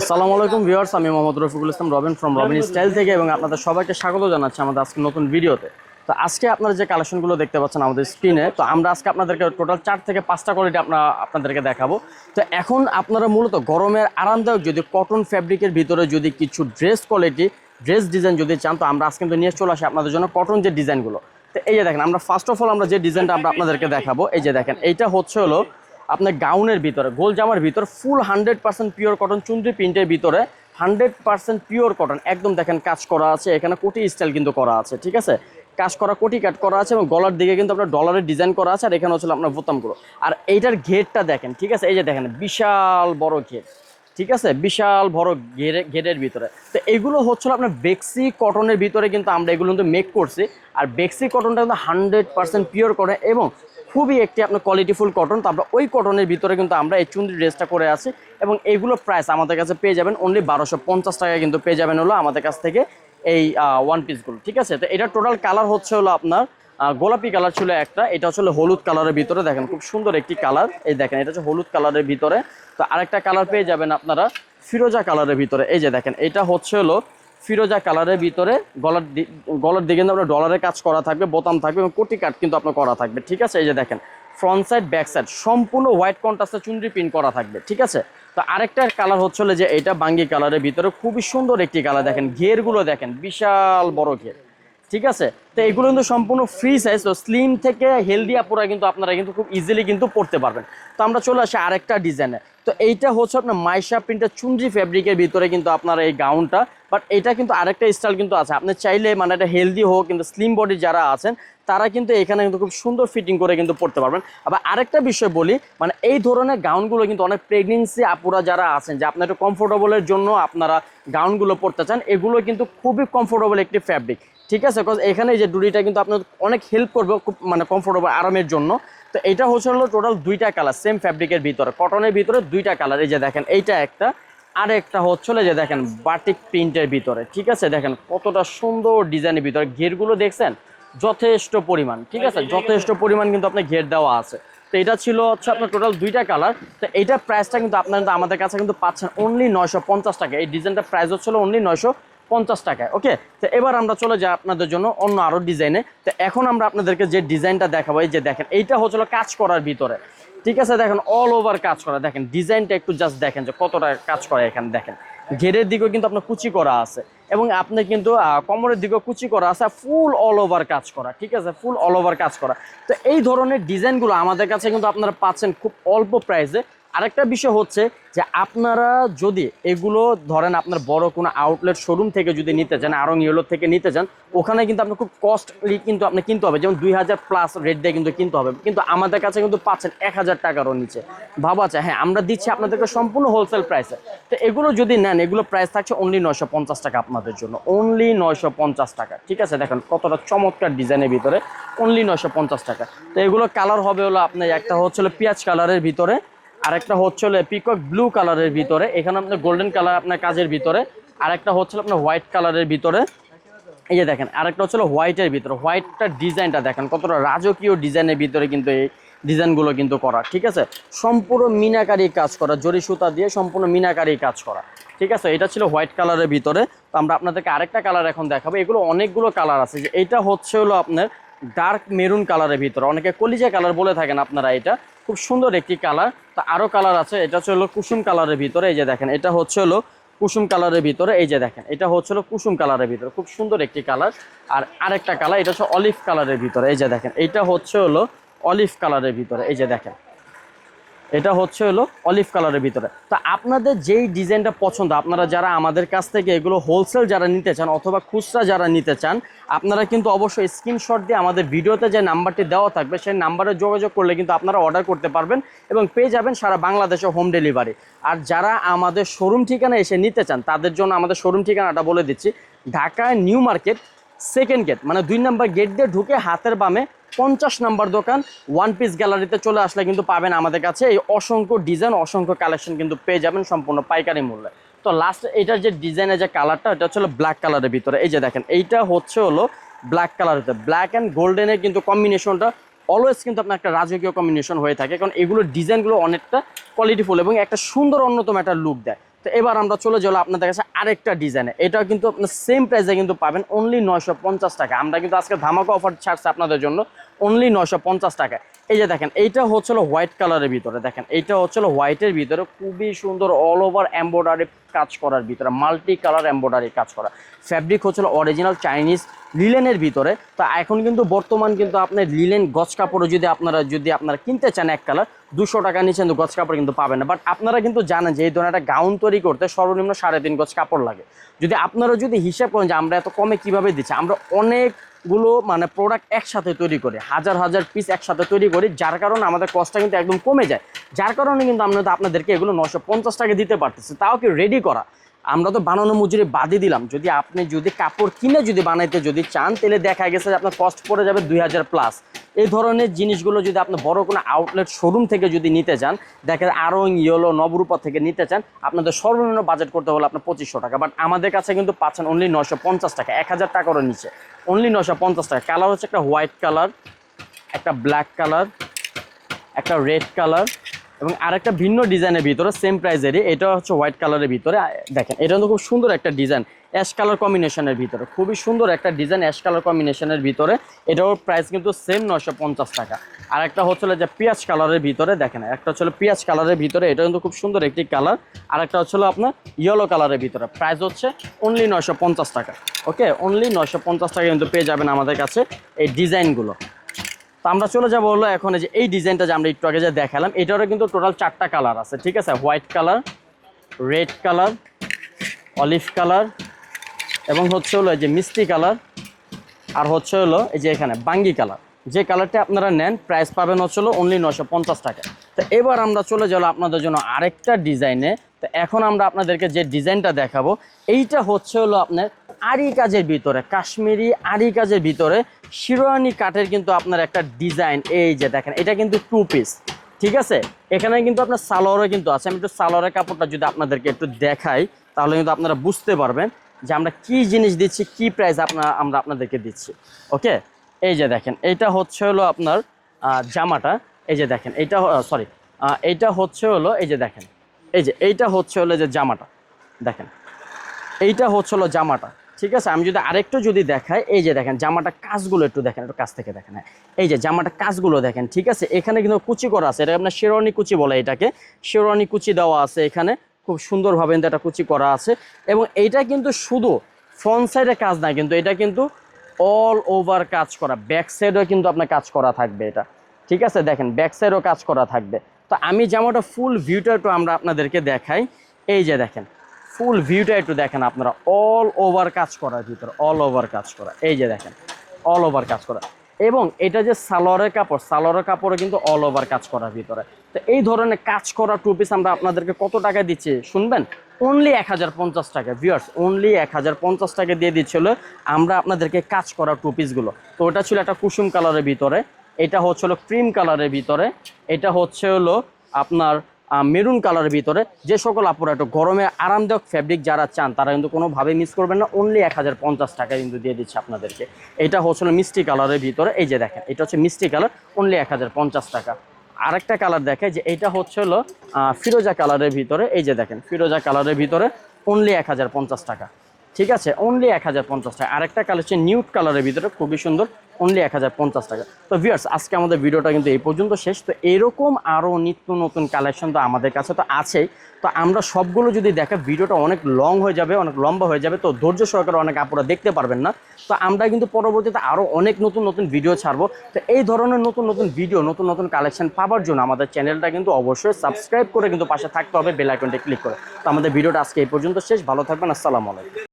আসসালামু আলাইকুম ভিউয়ার্স, আমি Mohammad Rafiqul Islam, Robin from Robin style থেকে এবং আপনাদের সবাইকে স্বাগত জানাচ্ছি আমাদের আজকে নতুন ভিডিওতে। তো আজকে আপনারা যে কালেকশনগুলো দেখতে পাচ্ছেন আমাদের স্ক্রিনে তো আমরা আজকে আপনাদেরকে টোটাল চার থেকে পাঁচটা কোয়ালিটি আপনারা আপনাদেরকে দেখাবো। তো এখন আপনারা মূলত গরমের আরামদায়ক যদি কটন ফ্যাব্রিকের ভিতরে যদি কিছু ড্রেস কোয়ালিটি ড্রেস ডিজাইন যদি চান, তো আমরা আজকে কিন্তু নিয়ে চলে আসি আপনাদের জন্য কটন যে ডিজাইনগুলো তো এই যে দেখেন, আমরা ফার্স্ট অফ অল আমরা যে ডিজাইনটা আমরা আপনাদেরকে দেখাবো, এই যে দেখেন, এইটা হচ্ছে হলো আপনার গাউনের ভিতরে, গোল জামার ভিতরে full hundred percent pure cotton chunri প্রিন্টের ভিতরে হান্ড্রেড পার্সেন্ট পিওর কটন একদম দেখেন কাজ করা আছে, এখানে কোটি স্টাইল কিন্তু করা আছে, ঠিক আছে? কাজ করা, কোটি কাট করা আছে এবং গলার দিকে কিন্তু আপনার ডলারের ডিজাইন করা আছে আর এখানে হচ্ছে আপনার বোতামগুলো আর এইটার ঘেরটা দেখেন, ঠিক আছে? এই যে দেখেন, বিশাল বড় ঘের ঠিক আছে? বিশাল বড় ঘেরে ঘেরের ভিতরে। তো এগুলো হচ্ছিল আপনার বেক্সি কটনের ভিতরে কিন্তু আমরা এগুলো কিন্তু মেক করছি। আর বেক্সি কটনটা কিন্তু হান্ড্রেড পার্সেন্ট পিওর কটন এবং খুবই একটি আপনার কোয়ালিটিফুল কটন তো আমরা ওই কটনের ভিতরে কিন্তু আমরা এই চুন্দি ড্রেসটা করে আছি এবং এইগুলো প্রাইস আমাদের কাছে পেয়ে যাবেন অনলি বারোশো পঞ্চাশ টাকা কিন্তু পেয়ে যাবেন হলো আমাদের কাছ থেকে এই ওয়ান পিসগুলো ঠিক আছে? তো এটা টোটাল কালার হচ্ছে হলো আপনার গোলাপি কালার ছিল একটা, এটা হচ্ছে হলো হলুদ কালারের ভিতরে, দেখেন খুব সুন্দর একটি কালার এই দেখেন, এটা হচ্ছে হলুদ কালারের ভিতরে। তো আরেকটা কালার পেয়ে যাবেন আপনারা ফিরোজা কালারের ভিতরে, এই যে দেখেন, এটা হচ্ছে হলো ফিরোজা কালারের ভিতরে গলার গলার দিকে আপনার ডলারের কাজ করা থাকবে, বোতাম থাকবে এবং কোটি কাট কিন্তু আপনার করা থাকবে, ঠিক আছে? এই যে দেখেন ফ্রন্ট সাইড ব্যাক সাইড সম্পূর্ণ হোয়াইট কন্ট্রাস্টে চুনরি প্রিন্ট করা থাকবে, ঠিক আছে? তো আরেকটা কালার হচ্ছে হলো যে এটা বাঙ্গি কালারের ভিতরে খুবই সুন্দর একটি কালার দেখেন, ঘেরগুলো দেখেন, বিশাল বড় ঘের, ঠিক আছে? তো এগুলো কিন্তু সম্পূর্ণ ফ্রি সাইজ তো স্লিম থেকে হেলদি আপুরা কিন্তু আপনারা কিন্তু খুব ইজিলি কিন্তু পড়তে পারবেন। তো আমরা চলে আসি আরেকটা ডিজাইনে তো এইটা হচ্ছে আপনার মাইশা প্রিন্টের চুনরি ফ্যাব্রিকের ভিতরে কিন্তু আপনার এই গাউনটা বাট এটা কিন্তু আরেকটা স্টাইল কিন্তু আছে। আপনি চাইলে মানে এটা হেলদি হোক, কিন্তু স্লিম বডি যারা আছেন, তারা কিন্তু এখানে কিন্তু খুব সুন্দর ফিটিং করে কিন্তু পড়তে পারবেন। আবার আরেকটা বিষয় বলি মানে এই ধরনের গাউনগুলো কিন্তু অনেক প্রেগনেন্সি আপুরা যারা আছেন, যে আপনার একটু কমফোর্টেবলের জন্য আপনারা গাউনগুলো পড়তে চান, এগুলো কিন্তু খুবই কমফোর্টেবল একটি ফ্যাব্রিক ঠিক আছে? বিকজ এখানে যে ডুরিটা কিন্তু আপনার অনেক হেল্প করবে, খুব মানে কমফোর্টেবল আরামের জন্য। তো এটা হচ্ছে হলো টোটাল দুইটা কালার সেম ফ্যাব্রিকের ভিতরে। কটনের ভিতরে দুইটা কালার এই যে দেখেন, এইটা একটা। আর একটা হচ্ছে হলো যে দেখেন বাটিক প্রিন্টের ভিতরে। ঠিক আছে, দেখেন কতটা সুন্দর ডিজাইনের ভিতরে। ঘেরগুলো দেখছেন? যথেষ্ট পরিমাণ। ঠিক আছে, যথেষ্ট পরিমাণ কিন্তু আপনার ঘের দেওয়া আছে। তো এটা ছিল হচ্ছে আপনার টোটাল দুইটা কালার তো এইটার প্রাইসটা কিন্তু আপনার কিন্তু আমাদের কাছে কিন্তু পাচ্ছেন অনলি নয়শো পঞ্চাশ টাকা। এই ডিজাইনটার প্রাইস হচ্ছিল অনলি নয়শো পঞ্চাশ টাকায় ওকে তো এবার আমরা চলে যাই আপনাদের জন্য অন্য আরও ডিজাইনে তো এখন আমরা আপনাদেরকে যে ডিজাইনটা দেখাবো, এই যে দেখেন, এইটা হচ্ছিল কাজ করার ভিতরে। ঠিক আছে, দেখেন অল ওভার কাজ করা। দেখেন ডিজাইনটা একটু জাস্ট দেখেন যে কতটা কাজ করে এখানে, দেখেন। ঘেরের দিকেও কিন্তু আপনার কুচি করা আছে। এবং আপনি কিন্তু কোমরের দিকেও কুচি করা আছে ফুল অল ওভার কাজ করা। ঠিক আছে ফুল অল ওভার কাজ করা। তো এই ধরনের ডিজাইনগুলো আমাদের কাছে কিন্তু আপনারা পাচ্ছেন খুব অল্প প্রাইসে আরেকটা বিষয় হচ্ছে যে আপনারা যদি এগুলো ধরেন আপনার বড় কোনো আউটলেট শোরুম থেকে যদি নিতে চান আরং ইয়েলো থেকে নিতে চান ওখানে কিন্তু আপনার খুব কস্টলি কিন্তু আপনি কিনতে হবে। যেমন দুই হাজার প্লাস রেট দিয়ে কিন্তু কিনতে হবে। কিন্তু আমাদের কাছে কিন্তু পাচ্ছেন এক হাজার টাকারও নিচে। ভাবা আছে হ্যাঁ আমরা দিচ্ছি আপনাদেরকে সম্পূর্ণ হোলসেল প্রাইসে তো এগুলো যদি নেন, এগুলো প্রাইস থাকছে অনলি নয়শো পঞ্চাশ টাকা আপনাদের জন্য। অনলি নয়শো পঞ্চাশ টাকা। ঠিক আছে, দেখেন কতটা চমৎকার ডিজাইনের ভিতরে। অনলি নয়শো পঞ্চাশ টাকা। তো এগুলো কালার হবে হলো আপনার, একটা হচ্ছিল পেঁয়াজ কালারের ভিতরে। আরেকটা হচ্ছে হলো পিকক ব্লু কালারের ভিতরে। এখানে আপনার গোল্ডেন কালার আপনার কাজের ভিতরে। আরেকটা হচ্ছে আপনার হোয়াইট কালারের ভিতরে। এই যে দেখেন, আরেকটা হচ্ছে হোয়াইটের ভিতরে। হোয়াইটটার ডিজাইনটা দেখেন, কতটা রাজকীয় ডিজাইনের ভিতরে কিন্তু এই ডিজাইনগুলো কিন্তু করা, ঠিক আছে? সম্পূর্ণ মিনাকারি কাজ করা, জরি সুতা দিয়ে সম্পূর্ণ মিনাকারি কাজ করা, ঠিক আছে? এটা ছিল হোয়াইট কালারের ভিতরে। তো আমরা আপনাদেরকে আরেকটা কালার এখন দেখাবো। এগুলো অনেকগুলো কালার আছে। যে এটা হচ্ছে হলো আপনার ডার্ক মেরুন কালারের ভিতরে। অনেকে কলিজা কালার বলে থাকেন আপনারা এটা। খুব সুন্দর একটি কালার। তা আরও কালার আছে, এটা হচ্ছে হলো কুসুম কালারের ভিতরে, এই যে দেখেন, এটা হচ্ছে হলো কুসুম কালারের ভিতরে, এই যে দেখেন, এটা হচ্ছে হলো কুসুম কালারের ভিতরে, খুব সুন্দর একটি কালার। আর আরেকটা কালার, এটা হচ্ছে অলিভ কালারের ভিতরে, এই যে দেখেন, এটা হচ্ছে হলো অলিভ কালারের ভিতরে, এই যে দেখেন। এটা হচ্ছে হলো অলিভ কালারের ভিতরে। তো আপনাদের যেই ডিজাইনটা পছন্দ, আপনারা যারা আমাদের কাছ থেকে এগুলো হোলসেল যারা নিতে চান অথবা খুচরা যারা নিতে চান, আপনারা কিন্তু অবশ্যই স্ক্রিনশট দিয়ে আমাদের ভিডিওতে যে নাম্বারটি দেওয়া থাকবে, সেই নাম্বারে যোগাযোগ করলে কিন্তু আপনারা অর্ডার করতে পারবেন এবং পেয়ে যাবেন সারা বাংলাদেশে হোম ডেলিভারি আর যারা আমাদের শোরুম ঠিকানা এসে নিতে চান, তাদের জন্য আমাদের শোরুম ঠিকানাটা বলে দিচ্ছি Dhaka new market second gate মানে দুই নাম্বার গেট দিয়ে ঢুকে হাতের বামে পঞ্চাশ নাম্বার দোকান ওয়ান পিস গ্যালারিতে চলে আসলে কিন্তু পাবেন আমাদের কাছে। এই অসংখ্য ডিজাইন অসংখ্য কালেকশন কিন্তু পেয়ে যাবেন সম্পূর্ণ পাইকারি মূল্যে। তো লাস্ট এটার যে ডিজাইনের যে কালারটা এটা হচ্ছে ব্ল্যাক কালারের ভিতরে। এই যে দেখেন, এইটা হচ্ছে হলো ব্ল্যাক কালার হতে ব্ল্যাক অ্যান্ড গোল্ডেনের কিন্তু কম্বিনেশনটা অলওয়েজ কিন্তু আপনার একটা রাজকীয় কম্বিনেশন হয়ে থাকে। কারণ এগুলোর ডিজাইনগুলো অনেকটা কোয়ালিটিফুল এবং একটা সুন্দর অন্যতম একটা লুক দেয়। তো এবার আমরা চলে যাব আপনাদের কাছে আরেকটা ডিজাইনে এটাও কিন্তু আপনার সেম প্রাইসে কিন্তু পাবেন অনলি নয়শো পঞ্চাশ টাকা। আমরা কিন্তু আজকে ধামাকা অফার ছাড়ছে আপনাদের জন্য অনলি নয়শো পঞ্চাশ টাকা। এই যে দেখেন, এইটা হচ্ছিল হোয়াইট কালারের ভিতরে। দেখেন, এইটা হচ্ছিল হোয়াইটের ভিতরে খুবই সুন্দর অল ওভার এম্ব্রয়ডারি কাজ করার ভিতরে মাল্টি কালার এম্ব্রয়ডারি কাজ করা। ফ্যাব্রিক হচ্ছিল অরিজিনাল চাইনিজ লিলেনের ভিতরে। তো এখন কিন্তু বর্তমান কিন্তু আপনার লিলেন গছ কাপড়ও যদি আপনারা যদি আপনারা কিনতে চান এক কালার, দুশো টাকা নিচে কিন্তু গছ কাপড় কিন্তু পাবেন না। বাট আপনারা কিন্তু জানেন যে এই ধরনের একটা গাউন তৈরি করতে সর্বনিম্ন সাড়ে তিন গছ কাপড় লাগে। যদি আপনারা যদি হিসাব করেন যে আমরা এত কমে কীভাবে দিচ্ছি, আমরা অনেকগুলো মানে প্রোডাক্ট একসাথে তৈরি করি, হাজার হাজার পিস একসাথে তৈরি করি, যার কারণে আমাদের কস্টটা কিন্তু একদম কমে যায়। যার কারণে কিন্তু আমরা আপনাদেরকে এগুলো নশো পঞ্চাশ টাকা দিতে পারতেছি, তাও কি রেডি করা? আমরা তো বানানো মজুরি বাদই দিলাম। যদি আপনি যদি কাপড় কিনে যদি বানাইতে যদি চান, তাহলে দেখা গেছে যে আপনার কস্ট পড়ে যাবে দুই হাজার প্লাস এই ধরনের জিনিসগুলো যদি আপনি বড় কোনো আউটলেট শোরুম থেকে যদি নিতে চান, দেখা যায় আরং, ইয়েলো, নবরূপা থেকে নিতে চান, আপনাদের সর্বনিম্ন বাজেট করতে হলে আপনার পঁচিশশো টাকা। বাট আমাদের কাছে কিন্তু পাচ্ছেন অনলি নশো পঞ্চাশ টাকা, এক হাজার টাকারও নিচে। অনলি নশো পঞ্চাশ টাকা। কালার হচ্ছে একটা হোয়াইট কালার একটা ব্ল্যাক কালার একটা রেড কালার এবং আরেকটা ভিন্ন ডিজাইনের ভিতরে সেম প্রাইজেরই এটা হচ্ছে হোয়াইট কালারের ভিতরে। দেখেন, এটা কিন্তু খুব সুন্দর একটা ডিজাইন অ্যাশ কালার কম্বিনেশনের ভিতরে। খুবই সুন্দর একটা ডিজাইন অ্যাশ কালার কম্বিনেশনের ভিতরে। এটার প্রাইস কিন্তু সেম নশো পঞ্চাশ টাকা। আর একটা হচ্ছিল যে পেঁয়াজ কালারের ভিতরে, দেখেন, একটা হচ্ছিল পেঁয়াজ কালারের ভিতরে এটা কিন্তু খুব সুন্দর একটি কালার আর একটা হচ্ছিল আপনার ইয়েলো কালারের ভিতরে। প্রাইস হচ্ছে অনলি নশো পঞ্চাশ টাকা। ওকে অনলি নশো পঞ্চাশ টাকা কিন্তু পেয়ে যাবেন আমাদের কাছে এই ডিজাইনগুলো। তো আমরা চলে যাব হলো এখন যে এই ডিজাইনটা যে আমরা একটু আগে যে দেখালাম, এটারও কিন্তু টোটাল চারটা কালার আছে, ঠিক আছে? White colour red colour olive colour এবং হচ্ছে হলো এই যে মিষ্টি কালার আর হচ্ছে হলো এই যে এখানে বাঙ্গি কালার যে কালারটা আপনারা নেন প্রাইস পাবেন হচ্ছে হলো অনলি নশো পঞ্চাশ টাকা। তো এবার আমরা চলে যাব আপনাদের জন্য আরেকটা ডিজাইনে। তো এখন আমরা আপনাদেরকে যে ডিজাইনটা দেখাবো, এইটা হচ্ছে হলো আপনার আরি কাজের ভিতরে, কাশ্মীরি আরি কাজের ভিতরে শিরোয়ানি কাঠের কিন্তু আপনার একটা ডিজাইন, এই যে দেখেন, এটা কিন্তু টু পিস ঠিক আছে? এখানে কিন্তু আপনার সালোয়ারও কিন্তু আছে, আমি একটু সালোয়ারের কাপড়টা যদি আপনাদেরকে একটু দেখাই, তাহলে কিন্তু আপনারা বুঝতে পারবেন যে আমরা কি জিনিস দিচ্ছি, কি প্রাইস আপনার আমরা আপনাদেরকে দিচ্ছি ওকে এই যে দেখেন, এইটা হচ্ছে হলো আপনার জামাটা, এই যে দেখেন, এইটা সরি এইটা হচ্ছে হলো, এই যে দেখেন, এই যে, এইটা হচ্ছে হলো যে জামাটা, দেখেন, এইটা হচ্ছে হলো জামাটা ঠিক আছে? আমি যদি আরেকটু যদি দেখাই, এই যে দেখেন, জামাটা কাজগুলো একটু দেখেন, একটু কাছ থেকে দেখেন হ্যাঁ। এই যে জামাটা কাজগুলো দেখেন, ঠিক আছে? এখানে কিন্তু কুচি করা আছে, এটা আপনার শেরওয়ানি কুচি বলে এটাকে। শেরওয়ানি কুচি দেওয়া আছে এখানে, খুব সুন্দরভাবে কিন্তু একটা কুচি করা আছে। এবং এইটা কিন্তু শুধু ফ্রন্ট সাইডে কাজ না কিন্তু এটা কিন্তু অল ওভার কাজ করা ব্যাক সাইডেও কিন্তু আপনার কাজ করা থাকবে এটা। ঠিক আছে? দেখেন ব্যাক সাইডেও কাজ করা থাকবে। তো আমি জামাটা ফুল ভিউটা একটু আমরা আপনাদেরকে দেখাই। এই যে দেখেন ফুল ভিউটা একটু দেখেন আপনারা। অল ওভার কাজ করার ভিতরে অল ওভার কাজ করা। এই যে দেখেন অল ওভার কাজ করা। এবং এটা যে সালোয়ারের কাপড়, সালোয়ারের কাপড়ও কিন্তু অল ওভার কাজ করার ভিতরে। তো এই ধরনের কাজ করা টু পিস আমরা আপনাদেরকে কত টাকা দিচ্ছি শুনবেন? অনলি এক হাজার পঞ্চাশ টাকা। ভিউয়ার্স অনলি এক হাজার পঞ্চাশ টাকা দিয়ে দিচ্ছিল আমরা আপনাদেরকে কাজ করা টু পিসগুলো তো ওটা ছিল একটা কুসুম কালারের ভিতরে, এটা হচ্ছে হলো ক্রিম কালারের ভিতরে, এটা হচ্ছে হলো আপনার মেরুন কালারের ভিতরে যে সকল আপুরা একটু গরমে আরামদায়ক ফ্যাব্রিক যারা চান, তারা কিন্তু কোনোভাবে মিস করবেন না। অনলি এক হাজার পঞ্চাশ টাকা কিন্তু দিয়ে দিচ্ছে আপনাদেরকে। এটা হচ্ছে মিষ্টি কালারের ভিতরে, এই যে দেখেন, এটা হচ্ছে মিষ্টি কালার অনলি এক হাজার পঞ্চাশ টাকা। আরেকটা কালার দেখে যে এটা হচ্ছে হলো ফিরোজা কালারের ভিতরে, এই যে দেখেন, ফিরোজা কালারের ভিতরে অনলি এক হাজার পঞ্চাশ টাকা। ঠিক আছে? অনলি এক হাজার পঞ্চাশ টাকা। আরেকটা কালার হচ্ছে নিউট কালারের ভিতরে, খুবই সুন্দর। অনলি এক হাজার পঞ্চাশ টাকা। তো ভিউয়ার্স আজকে আমাদের ভিডিওটা কিন্তু এই পর্যন্ত শেষ। তো এরকম আরও নিত্য নতুন কালেকশন তো আমাদের কাছে তো আছেই। তো আমরা সবগুলো যদি দেখা, ভিডিওটা অনেক লং হয়ে যাবে, অনেক লম্বা হয়ে যাবে, তো ধৈর্য সহকারে অনেক আপুরা দেখতে পারবেন না। তো আমরা কিন্তু পরবর্তীতে আরও অনেক নতুন নতুন ভিডিও ছাড়বো। তো এই ধরনের নতুন নতুন ভিডিও নতুন নতুন কালেকশন পাওয়ার জন্য আমাদের চ্যানেলটা কিন্তু অবশ্যই সাবস্ক্রাইব করে কিন্তু পাশে থাকতে হবে বেল ক্লিক করে। তো আমাদের ভিডিওটা আজকে এই পর্যন্ত শেষ। ভালো থাকবেন, আসসালামু আলাইকুম।